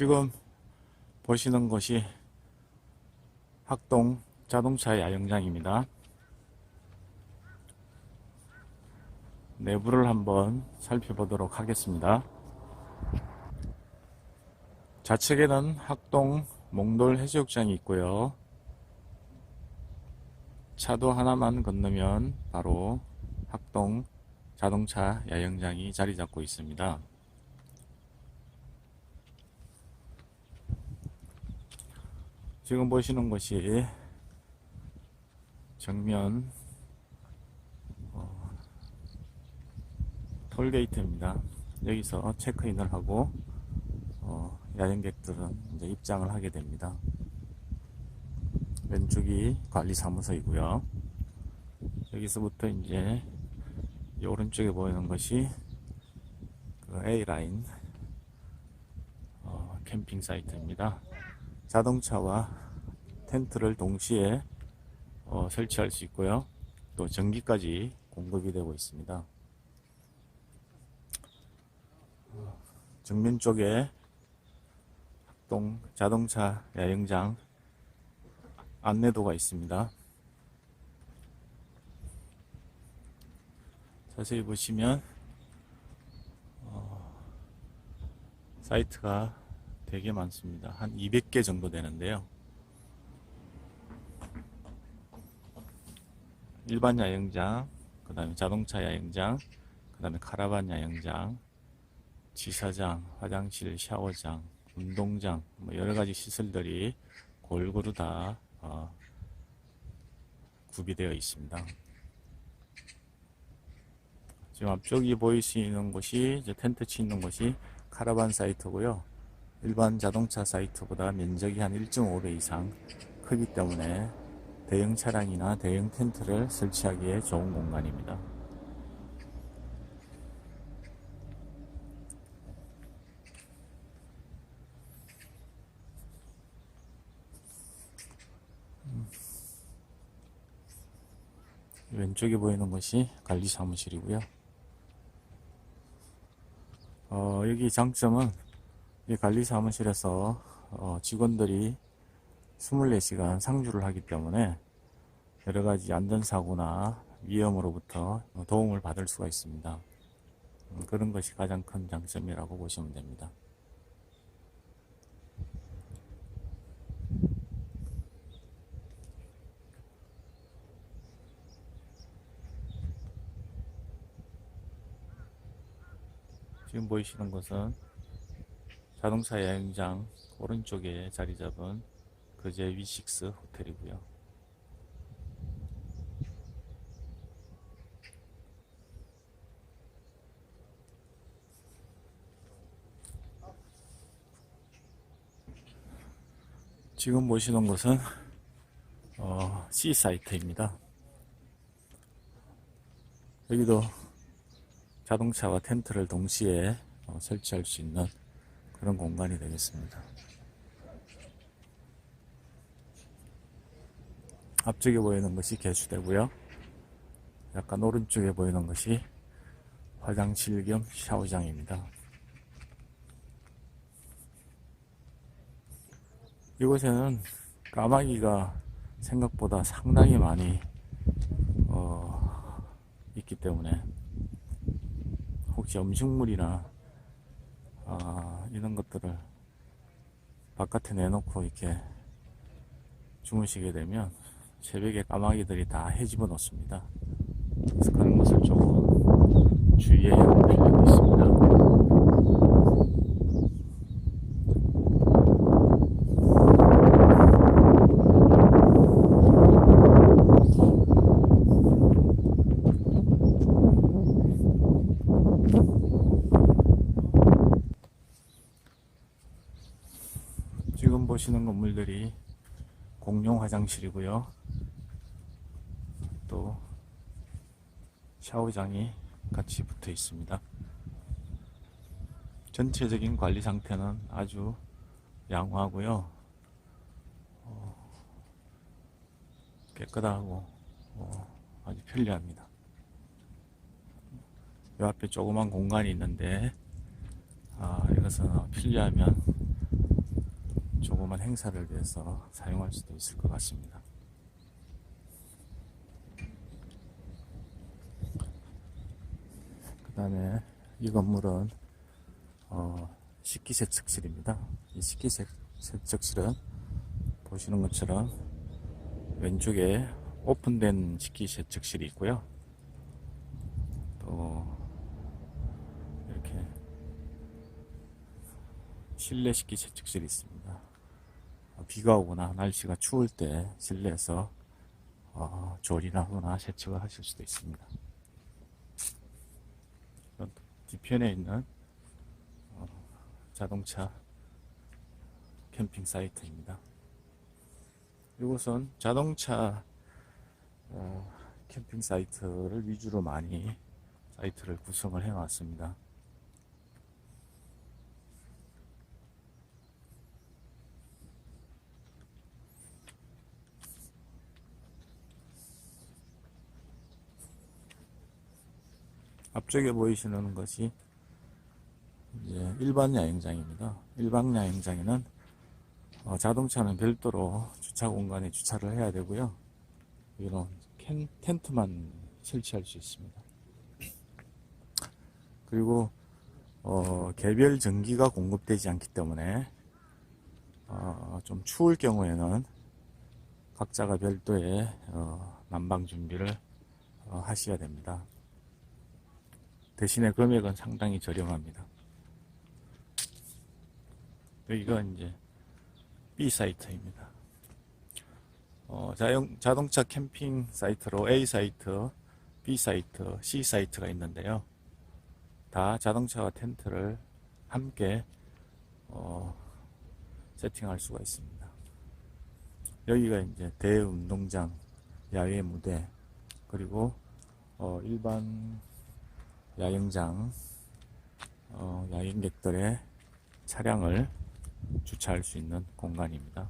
지금 보시는 곳이 학동 자동차 야영장입니다. 내부를 한번 살펴보도록 하겠습니다. 좌측에는 학동 몽돌 해수욕장이 있고요. 차도 하나만 건너면 바로 학동 자동차 야영장이 자리 잡고 있습니다. 지금 보시는 곳이 정면 어, 톨게이트입니다. 여기서 체크인을 하고 어, 야영객들은 이제 입장을 하게 됩니다. 왼쪽이 관리사무소이고요. 여기서부터 이제 이 오른쪽에 보이는 것이 그 A라인 어, 캠핑 사이트입니다. 자동차와 텐트를 동시에 어, 설치할 수 있고요. 또 전기까지 공급이 되고 있습니다. 어, 정면 쪽에 학동 자동차 야영장 안내도가 있습니다. 자세히 보시면 어, 사이트가 되게 많습니다. 한 200개 정도 되는데요. 일반 야영장, 그 다음에 자동차 야영장, 그 다음에 카라반 야영장, 지사장, 화장실, 샤워장, 운동장, 뭐 여러 가지 시설들이 골고루 다 어, 구비되어 있습니다. 지금 앞쪽이 보이시는 곳이 텐트 치는 곳이 카라반 사이트고요. 일반 자동차 사이트보다 면적이 한 1.5배 이상 크기 때문에 대형 차량이나 대형 텐트를 설치하기에 좋은 공간입니다. 왼쪽에 보이는 것이 관리 사무실이고요. 어, 여기 장점은 이 관리 사무실에서 어, 직원들이 24시간 상주를 하기 때문에 여러 가지 안전사고나 위험으로부터 도움을 받을 수가 있습니다. 음, 그런 것이 가장 큰 장점이라고 보시면 됩니다. 지금 보이시는 것은 자동차 여행장 오른쪽에 자리 잡은 그제 위식스 호텔이고요. 지금 보시는 곳은 어, C 사이트입니다. 여기도 자동차와 텐트를 동시에 어, 설치할 수 있는 그런 공간이 되겠습니다. 앞쪽에 보이는 것이 개수대고요. 약간 오른쪽에 보이는 것이 화장실 겸 샤워장입니다. 이곳에는 까마귀가 생각보다 상당히 많이 어, 있기 때문에 혹시 음식물이나 아, 이런 것들을 바깥에 내놓고 이렇게 주무시게 되면 새벽에 까마귀들이 다 헤집어 놓습니다. 그래서 그런 것을 조금 주의해야 할 필요가 있습니다. 지금 보시는 건물들이 공용 화장실이고요. 또 샤워장이 같이 붙어 있습니다. 전체적인 관리 상태는 아주 양호하고요. 어, 깨끗하고 어, 아주 편리합니다. 이 앞에 조그만 공간이 있는데 아, 이것은 필요하면 조그만 행사를 위해서 사용할 수도 있을 것 같습니다. 그 다음에 이 건물은 어, 식기세척실입니다. 이 식기세척실은 보시는 것처럼 왼쪽에 오픈된 식기세척실이 있고요. 또 이렇게 실내 식기세척실이 있습니다. 어, 비가 오거나 날씨가 추울 때 실내에서 어, 조리나 하거나 세척을 하실 수도 있습니다. 뒤편에 있는 어, 자동차 캠핑 사이트입니다. 이곳은 자동차 어, 캠핑 사이트를 위주로 많이 사이트를 구성을 해 놨습니다. 앞쪽에 보이시는 것이 이제 일반 야영장입니다. 일반 야영장에는 어, 자동차는 별도로 주차 공간에 주차를 해야 되고요. 이런 캔, 텐트만 설치할 수 있습니다. 그리고 어, 개별 전기가 공급되지 않기 때문에 어, 좀 추울 경우에는 각자가 별도의 어, 난방 준비를 어, 하셔야 됩니다. 대신에 금액은 상당히 저렴합니다. 여기가 이제 B 사이트입니다. 어, 자영, 자동차 캠핑 사이트로 A 사이트, B 사이트, C 사이트가 있는데요. 다 자동차와 텐트를 함께 어, 세팅할 수가 있습니다. 여기가 이제 대운동장, 야외 무대, 그리고 어, 일반 야영장, 어, 야영객들의 차량을 주차할 수 있는 공간입니다.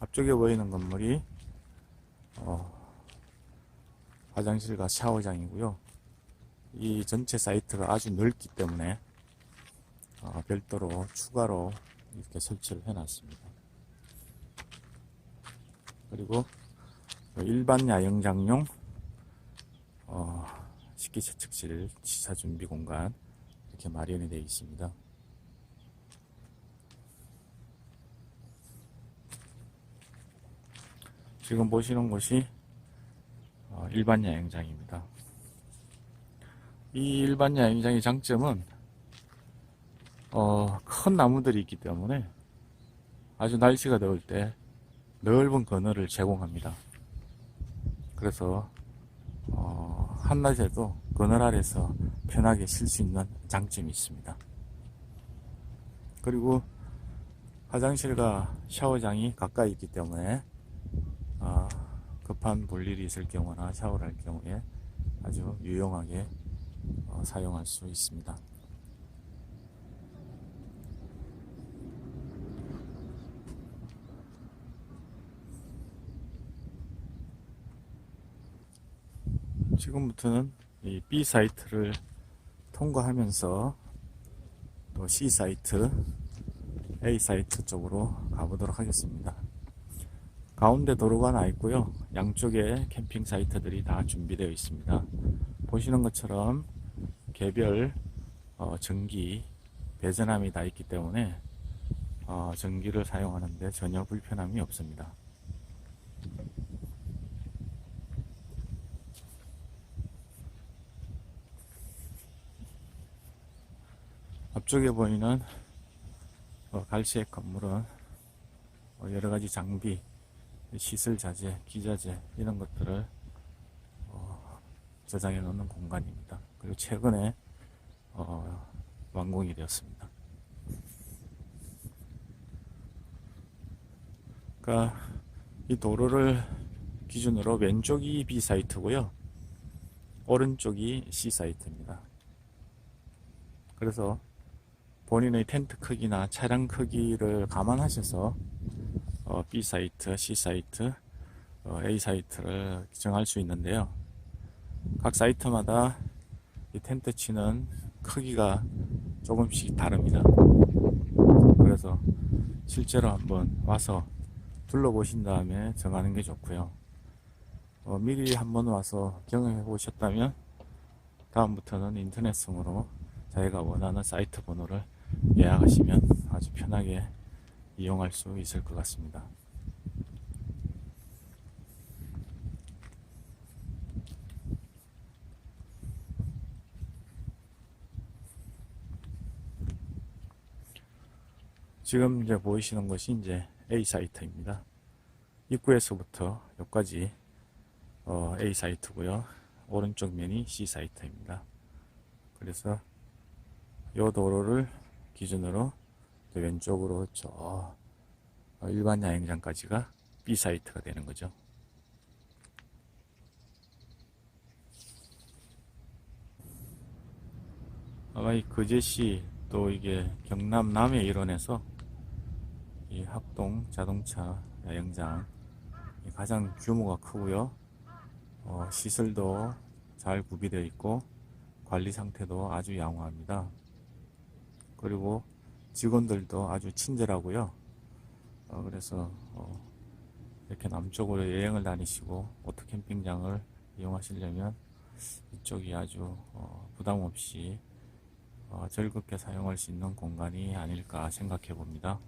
앞쪽에 보이는 건물이 어, 화장실과 샤워장이고요. 이 전체 사이트가 아주 넓기 때문에 어, 별도로 추가로 이렇게 설치를 해놨습니다. 그리고 일반 야영장용 어, 식기세척실, 지사 준비 공간 이렇게 마련이 되어 있습니다. 지금 보시는 곳이 어, 일반 야영장입니다. 이 일반 야영장의 장점은 어, 큰 나무들이 있기 때문에 아주 날씨가 더울 때 넓은 그늘을 제공합니다. 그래서 어, 한낮에도 그늘 아래서 편하게 쉴 수 있는 장점이 있습니다. 그리고 화장실과 샤워장이 가까이 있기 때문에 아, 급한 볼일이 있을 경우나 샤워를 할 경우에 아주 유용하게 어, 사용할 수 있습니다. 지금부터는 이 B 사이트를 통과하면서 또 C 사이트, A 사이트 쪽으로 가보도록 하겠습니다. 가운데 도로가 나 있고요. 양쪽에 캠핑 사이트들이 다 준비되어 있습니다. 보시는 것처럼 개별 어, 전기 배전함이 다 있기 때문에 어, 전기를 사용하는데 전혀 불편함이 없습니다. 앞쪽에 보이는 어, 갈색 건물은 어, 여러 가지 장비, 시설 자재, 기자재 이런 것들을 어, 저장해 놓는 공간입니다. 그리고 최근에 어, 완공이 되었습니다. 그러니까 이 도로를 기준으로 왼쪽이 B 사이트고요. 오른쪽이 C 사이트입니다. 그래서 본인의 텐트 크기나 차량 크기를 감안하셔서 어, B 사이트, C 사이트, 어, A 사이트를 정할 수 있는데요. 각 사이트마다 이 텐트 치는 크기가 조금씩 다릅니다. 그래서 실제로 한번 와서 둘러보신 다음에 정하는 게 좋고요. 어, 미리 한번 와서 경험해 보셨다면 다음부터는 인터넷성으로 자기가 원하는 사이트 번호를 예약하시면 아주 편하게 이용할 수 있을 것 같습니다. 지금 이제 보이시는 것이 이제 A 사이트입니다. 입구에서부터 여기까지 어, A 사이트고요. 오른쪽 면이 C 사이트입니다. 그래서 이 도로를 기준으로 왼쪽으로 저 어, 일반 야영장까지가 B 사이트가 되는 거죠. 아마 이 거제시 또 이게 경남 남해 일원에서 이 합동 자동차 야영장 이 가장 규모가 크고요. 어, 시설도 잘 구비되어 있고 관리 상태도 아주 양호합니다. 그리고 직원들도 아주 친절하고요. 어, 그래서 어, 이렇게 남쪽으로 여행을 다니시고 오토 캠핑장을 이용하시려면 이쪽이 아주 어, 부담 없이 어, 즐겁게 사용할 수 있는 공간이 아닐까 생각해 봅니다.